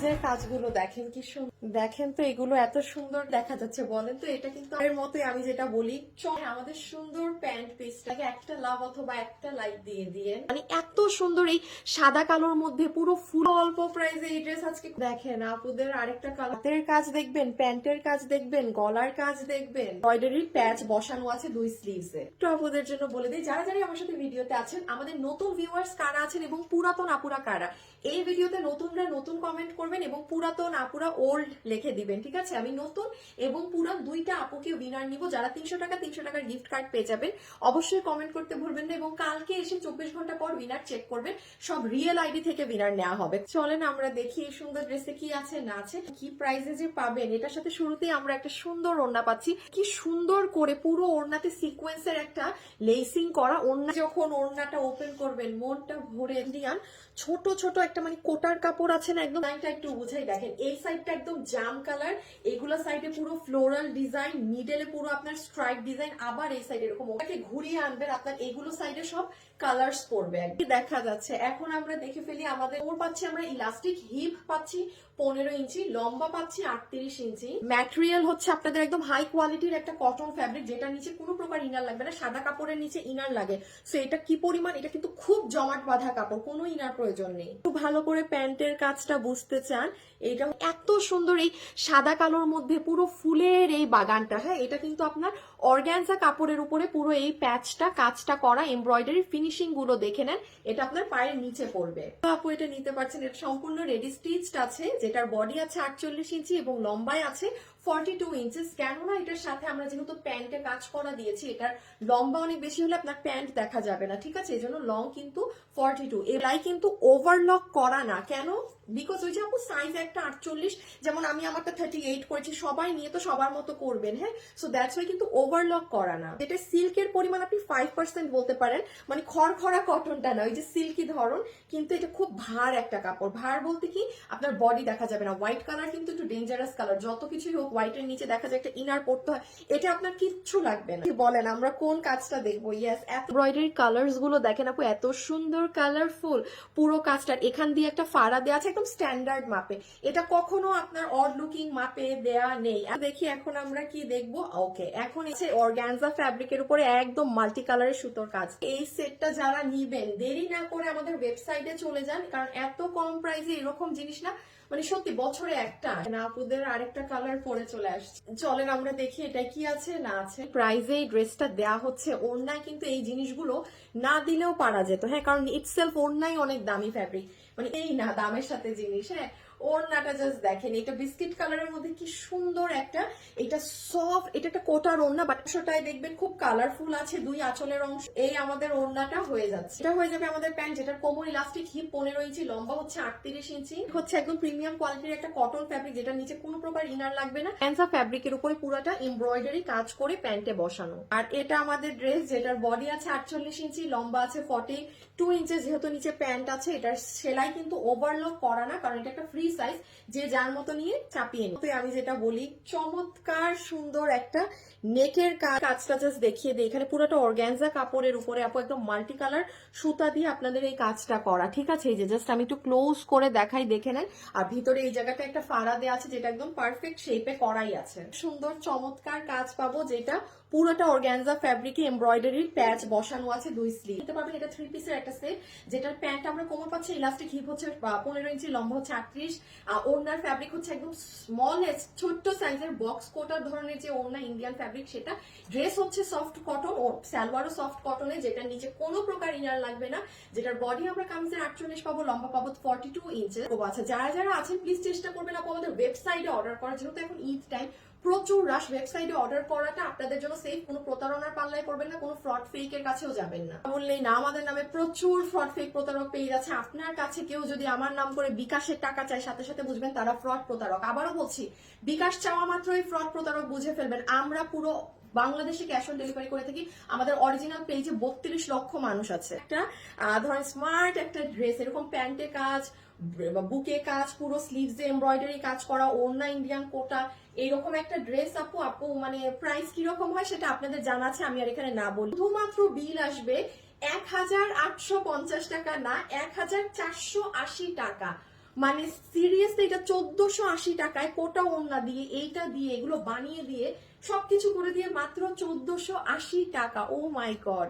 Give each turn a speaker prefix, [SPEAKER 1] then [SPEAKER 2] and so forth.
[SPEAKER 1] স্লিভসের কাজগুলো, দেখেন কি দেখেন তো এগুলো এত সুন্দর দেখা যাচ্ছে, বলেন তো এটা কিন্তু এর মতোই আমি যেটা বলি। চল, আমাদের সুন্দর প্যান্ট পিসটাকে একটা লাভ অথবা একটা লাইক দিয়ে দিয়ে মানে এত সুন্দর এই সাদা কালোর মধ্যে পুরো ফুল, অল্প প্রাইসে এই ড্রেস আজকে দেখেন, আপুদের আরেকটা কালার। কাজ দেখবেন, প্যান্টের কাজ দেখবেন, গলার কাজ দেখবেন। এমব্রয়ডারি প্যাচ বসানো আছে দুই স্লিভসে একটু আপুদের জন্য বলে দিই, যারা যারা আমার সাথে ভিডিওতে আছেন, আমাদের নতুন ভিউয়ার্স কারা আছেন এবং পুরাতন আপুরা কারা? এই ভিডিওতে নতুনরা নতুন কমেন্ট করবেন এবং পুরাতন আপুরা ওল্ড লিখে দিবেন, ঠিক আছে? আমি নতুন এবং পুরান দুইটা আপুকে উইনার নিব। যারা তিনশো টাকা, তিনশো টাকার গিফট কার্ড পেয়ে যাবেন, অবশ্যই কমেন্ট করতে ভুলবেন না এবং কালকে এসে চব্বিশ ঘণ্টা পর উইনার চেক করবেন, সব রিয়েল আইডি থেকে উইনার নেওয়া হবে। চলেন আমরা দেখি এই সুন্দর ড্রেসে কি আছে, না আছে, কি প্রাইসে যে পাবেন। এটার সাথে শুরুতেই আমরা একটা সুন্দর ওড়না পাচ্ছি। কি সুন্দর করে পুরো ওড়নাতে সিকোয়েন্সের একটা লেসিং করা ওড়না। যখন ওড়নাটা ওপেন করবেন, মনটা ভরে দিয়ান ছোট ছোট একটা মানে কোটার কাপড় আছে না, একদম লাইনটা একটু বুঝাই, দেখেন, এই সাইডটা একদম জাম কালার এগুলো সাইডে পুরো ফ্লোরাল ডিজাইন মিডলে পুরো আপনার স্ট্রাইপ ডিজাইন আবার এই সাইডে এরকম ওটাকে ঘুরিয়ে আনবেন, আপনার এগুলো সাইডে সব কালার্স পড়বে দেখা যাচ্ছে, এখন আমরা দেখে ফেলি আমাদের ওর পাচ্ছি, আমরা ইলাস্টিক হিপ পাচ্ছি, পনেরো ইঞ্চি, লম্বা পাচ্ছি আটত্রিশ ইঞ্চি। ম্যাটেরিয়াল হচ্ছে আপনাদের একদম হাই কোয়ালিটির একটা কটন ফ্যাব্রিক যেটা নিচে কোনো প্রকার ইনার লাগবে না, সাদা কাপড়ের নিচে ইনার লাগে। সো এটা কি পরিমাণ? এটা কিন্তু খুব জমাট বাঁধা কাপড়, কোনো ইনার প্রয়োজন নেই। খুব ভালো করে প্যান্টের কাজটা বুঝতে চান এটা এত সুন্দর এই সাদা কালোর মধ্যে পুরো ফুলের এই বাগানটা হ্যাঁ? এটা কিন্তু আপনার অর্গ্যানজা কাপড়ের উপরে পুরো এই প্যাচটা, কাজটা করা, এমব্রয়ডারি ফিনিশিংগুলো দেখে নেন। এটা আপনার পায়ের নিচে পড়বে। আপু, এটা নিতে পারছেন, এটা সম্পূর্ণ রেডি স্টিচড আছে, যেটার বডি আছে আটচল্লিশ ইঞ্চি এবং লম্বায় আছে ফর্টি টু ইঞ্চেস। কেননা এটার সাথে আমরা যেহেতু প্যান্টে কাজ করা দিয়েছি, এটার লম্বা অনেক বেশি হলে আপনার প্যান্ট দেখা যাবে না, ঠিক আছে? এই জন্য লং কিন্তু ফর্টি টু এলাই কিন্তু ওভারলক করা না। কেন? বিকজ ওই যে আপু সাইজ একটা আটচল্লিশ, যেমন আমি আমারটা থার্টি এইট করেছি, সবাই নিয়ে তো সবার মতো করবেন হ্যাঁ? সো দ্যাটস ওয়াই কিন্তু ওভারলক করা না। এটা সিল্কের পরিমাণ আপনি ফাইভ পার্সেন্ট বলতে পারেন মানে খড়খড়া কটনটা না, ওই যে সিল্কি ধরন, কিন্তু এটা খুব ভার একটা কাপড়। ভার বলতে কি, আপনার বডি দেখা যাবে না। হোয়াইট কালার কিন্তু একটু ডেঞ্জারাস কালার যত কিছুই হোক হোয়াইটের নিচে দেখা যায় একটা ইনার পড়তে হয়, এটা আপনার কিচ্ছু লাগবে না। বলেন, আমরা কোন কাজটা দেখব? ইয়েস এমব্রয়ডারি কালার্সগুলো দেখেন আপু, এত সুন্দর কালারফুল পুরো কাজটার এখান দিয়ে একটা ফাড়া দেওয়া আছে, একদম স্ট্যান্ডার্ড মাপে। এটা কখনো আপনার অড লুকিং মাপে দেয়া নেই। দেখি, এখন আমরা কি দেখব? ওকে এখন এসে অর্গ্যানজা ফ্যাব্রিকের উপরে একদম মাল্টি কালারের সুতোর কাজ। এই সেটটা যারা নিবেন, দেরি না করে আমাদের ওয়েবসাইটে চলে যান, কারণ এত কম প্রাইসে এরকম জিনিস না মানে সত্যি বছরে একটা। না আপুদের আরেকটা কালার পরে চলে আসছে। চলেন, আমরা দেখি এটা কি আছে, না আছে। প্রাইজে এই ড্রেসটা দেয়া হচ্ছে ওড়নায় কিন্তু এই জিনিসগুলো না দিলেও পারা যেত। হ্যাঁ কারণ ইটসেলফ ওড়নাই অনেক দামি ফ্যাব্রিক মানে এই না, দামের সাথে জিনিস হ্যাঁ। ওড়নাটা জাস্ট দেখেন, এটা বিস্কিট কালারের মধ্যে কি সুন্দর একটা, এটা সফট এটা একটা কোটার ওড়না বাক্সটায় দেখবেন খুব কালারফুল আছে দুই আঁচলের অংশ। এই আমাদের ওড়নাটা হয়ে যাচ্ছে। এটা হয়ে যাবে আমাদের প্যান্ট যেটার কোমর ইলাস্টিক হিপ পনেরো ইঞ্চি, লম্বা হচ্ছে আটত্রিশ ইঞ্চি, হচ্ছে একদম প্রিমিয়াম কোয়ালিটির একটা কটন ফ্যাব্রিক যেটা নিচে কোনো প্রকার ইনার লাগবে না। ক্যান্সা ফ্যাব্রিকের উপরে পুরাটা এমব্রয়ডারি কাজ করে প্যান্টে বসানো। আর এটা আমাদের ড্রেস যেটার বডি আছে আটচল্লিশ ইঞ্চি, লম্বা আছে ফর্টি টু ইঞ্চেস যেহেতু নিচে প্যান্ট আছে, এটার সেলাই কিন্তু ওভারলক করা না, কারণ এটা একটা ফ্রি সাইজ যে যার মতো নিয়ে চাপিয়ে নিই। আমি যেটা বলি, চমৎকার সুন্দর একটা নেকের কাজটা জাস্ট দেখিয়ে দিই। এখানে পুরোটা অর্গ্যানজা কাপড়ের উপরে। আপু, একদম মাল্টি কালার সুতা দিয়ে আপনাদের এই কাজটা করা। ঠিক আছে? এই যে জাস্ট আমি একটু ক্লোজ করে দেখাই, দেখে নেন। আর ভিতরে এই জায়গাটা একটা ফাড়া দেওয়া আছে, যেটা একদম পারফেক্ট শেপে করাই আছে। সুন্দর চমৎকার কাজ পাবো, যেটা পুরোটা অর্গ্যানজা ফ্যাব্রিকে এমব্রয়ডারির প্যাচ বসানো আছে দুই স্লিভ নিতে পারবেন এটা থ্রি পিসের একটা সেট যেটার প্যান্ট আমরা কোমর পাচ্ছি ইলাস্টিক হিপ হচ্ছে পনেরো ইঞ্চি, লম্বা হচ্ছে, আটত্রিশ। ওড়নার ফ্যাব্রিক হচ্ছে একদম স্মলেস্ট ছোট্ট সাইজের বক্স কোটার ধরনের যে ওড়না ইন্ডিয়ান ফ্যাব্রিক সেটা। ড্রেস হচ্ছে সফট কটন ও সালোয়ারও সফট কটনে যেটা নিচে কোনো প্রকার ইনার লাগবে না, যেটার বডি আমরা কামিজের আটচল্লিশ পাবো, লম্বা পাবো ফর্টি টু ইঞ্চের ও আচ্ছা যারা যারা আছেন প্লিজ চেষ্টা করবেন আপু আমাদের ওয়েবসাইটে অর্ডার করার, যেহেতু এখন ঈদ টাইম প্রচুর রাশ ওয়েবসাইটে অর্ডার করাটা আপনাদের জন্য সেফ কোনো প্রতারণার পাল্লায় করবেন না, কোনো ফ্রড ফেক এর কাছেও যাবেন না। বললেই না আমাদের নামে প্রচুর ফ্রড ফেক প্রতারক পেয়ে যাচ্ছে। আপনার কাছে কেউ যদি আমার নাম করে বিকাশের টাকা চায়, সাথে সাথে বুঝবেন তারা ফ্রড প্রতারক। আবারও বলছি, বিকাশ চাওয়া মাত্রই ফ্রড প্রতারক বুঝে ফেলবেন। আমরা পুরো বাংলাদেশে ক্যাশ অন ডেলিভারি করে থাকি, আমাদের অরিজিনাল পেজে বত্রিশ লক্ষ মানুষ আছে। একটা ধরেন স্মার্ট একটা ড্রেস এরকম প্যান্টে কাজ বুকে কাজ, পুরো স্লিভস এমব্রয়ডারি কাজ করা, ওড়না ইন্ডিয়ান কোটা এইরকম একটা ড্রেস আপু আপু মানে প্রাইস কীরকম হয় সেটা আপনাদের জানা আছে, আমি আর এখানে না বলি। শুধুমাত্র বিল আসবে এক হাজার আটশো পঞ্চাশ টাকা, না এক হাজার চারশো আশি টাকা। মানে সিরিয়াসলি এটা চোদ্দশো আশি টাকায় কোটা ওন্না দিয়ে, এইটা দিয়ে, এগুলো বানিয়ে দিয়ে সবকিছু করে দিয়ে মাত্র চোদ্দশো আশি টাকা। ও মাই গড